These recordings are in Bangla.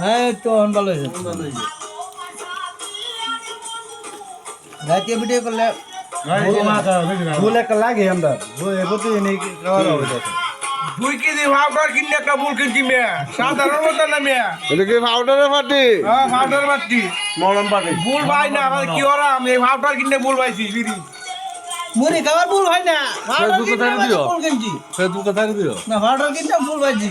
হ্যাঁ তো ভালো হয়েছে। রাতে ভিডিও করলে ভুল একটা লাগে আমরা। ভুল প্রতিদিন খাওয়া দাওয়া দুই কেজি পাউডার কিনলে একটা ভুল কিনছি মেয়া। সাধারণ মতো না মেয়া? এটা কি পাউডারের পার্টি হ্যাঁ পাউডার বাট্টি মরম পাটি। ভুল ভাই না আমার কি ওরা আমি পাউডার কিনলে ভুল পাইছি বিড়ি মুড়ি খাবার ভুল হয় না। ফেসবুকে দিও। কিনছি। ফেসবুকে থাকি দিও না ভাড়া কিনতে ভুল পাইছি।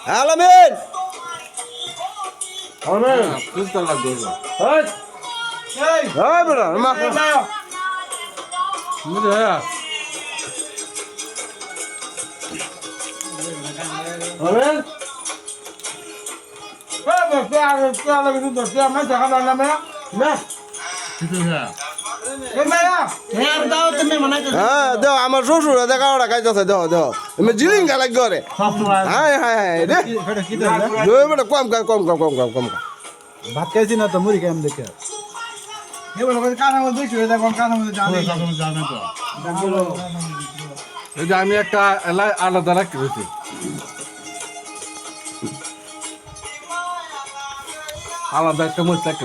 ভাই না আলামিন বুঝতে লাগবে এই হ্যাঁ বেটা মা এই মেয়া বুঝলে হ্যাঁ হ্যালো এই মেয়া পেয়া পেয়া লাগে কিন্তু পেয়া দেখা হ্যাঁ হ্যাঁ দেও আমার শ্বশুর দেখা ওরা খাইতেছে দেও দেও। আমি জিলিং গা লাগ করে হাই হাই হাই রে। কম কম কম কম কম কম কম ভাত খাইছি না তো মুড়ি খাই আমি দেখে। এই বলে কানা মধ্যে দেখি এটা কোন কানা মধ্যে জানে এই যে আমি একটা এলাই আলাদা রাখি রয়েছি আলাদা একটা মরিচ রাখি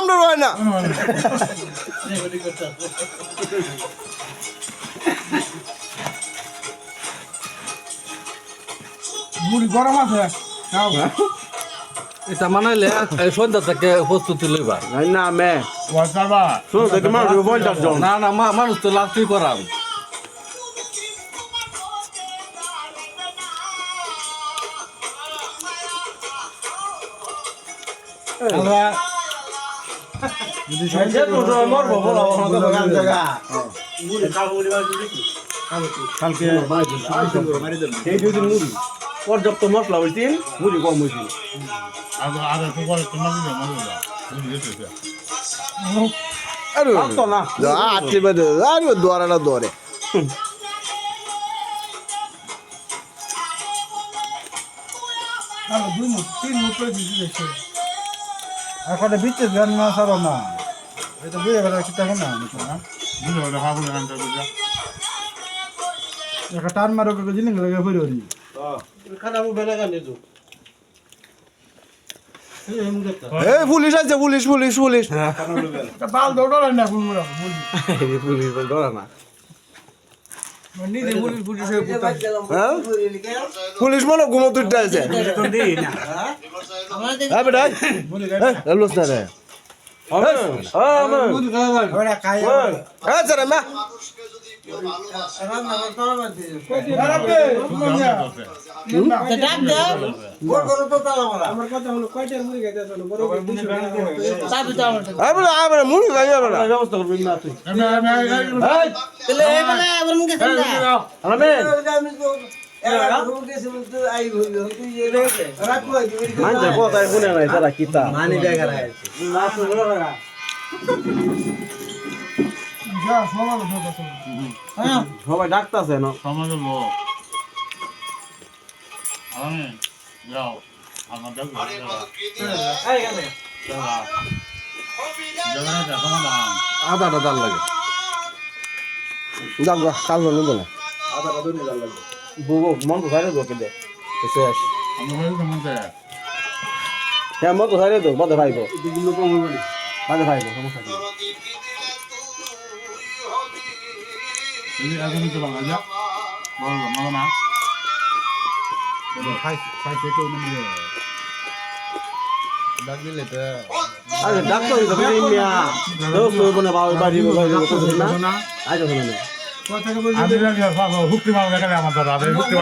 আমরা রয় না বুড়ি গরম আছে। এটা মানাইলে সন্ধ্যা থেকে প্রস্তুতি লইবা। না মে। না না মানুষ তো লাস্টই করাম কালকে পর্যাপ্ত মশলা হয়েছে মুড়ি কম হয়েছিল আরে তো না। আটকে বেঁধে আরে দোয়ারে না দোয়ারে। তাহলে দুই মুখ তিন মুখ করে দিছি দেখছে। এখন বিচ্ছে গান না সারো না। এটা বুঝে গেল কি তখন না না। একটা টান মারো জিনিস লাগে ফিরে ওরি এই পুলিশ আছে পুলিশ পুলিশ পুলিশ বাল দৌড়ালে না পুলিশ ধরে না হ্যাঁ পুলিশ মনে ঘুমো তুলতে আছে আমরা বেটা এলোস না রে ওরা খাই স্যার মা আরে মুনিয়া তো ডাক দাও আমার কথা শুনে নাই তারা কিতা সমান হ্যাঁ সবাই ডাকতাছে না? সমাজের লোক। আমি যাও আমাদের আদাটা দাল লাগে। যাক গা কাল নেব না। আদাটা ধরে যাওয়ার লাগবে বুবু মন তো সাইরে দো শেষ আমরা হয়ে তো মন হ্যাঁ মন তো ভাইবো। বাদে ভাইবো সমস্যা কি তুমি এখন তো বাংলা যা বলো মনে না। খাই খাই কেটে নিয়ে। ডাক দিলে তো। আরে ডাক্তার তো বিনি মিয়া। দোস তো বনে বাবা বাড়ি বাড়ি। তো না। আজ তো না। আমি হুক্তি মাল দেখালে আমার দাদা হুক্তি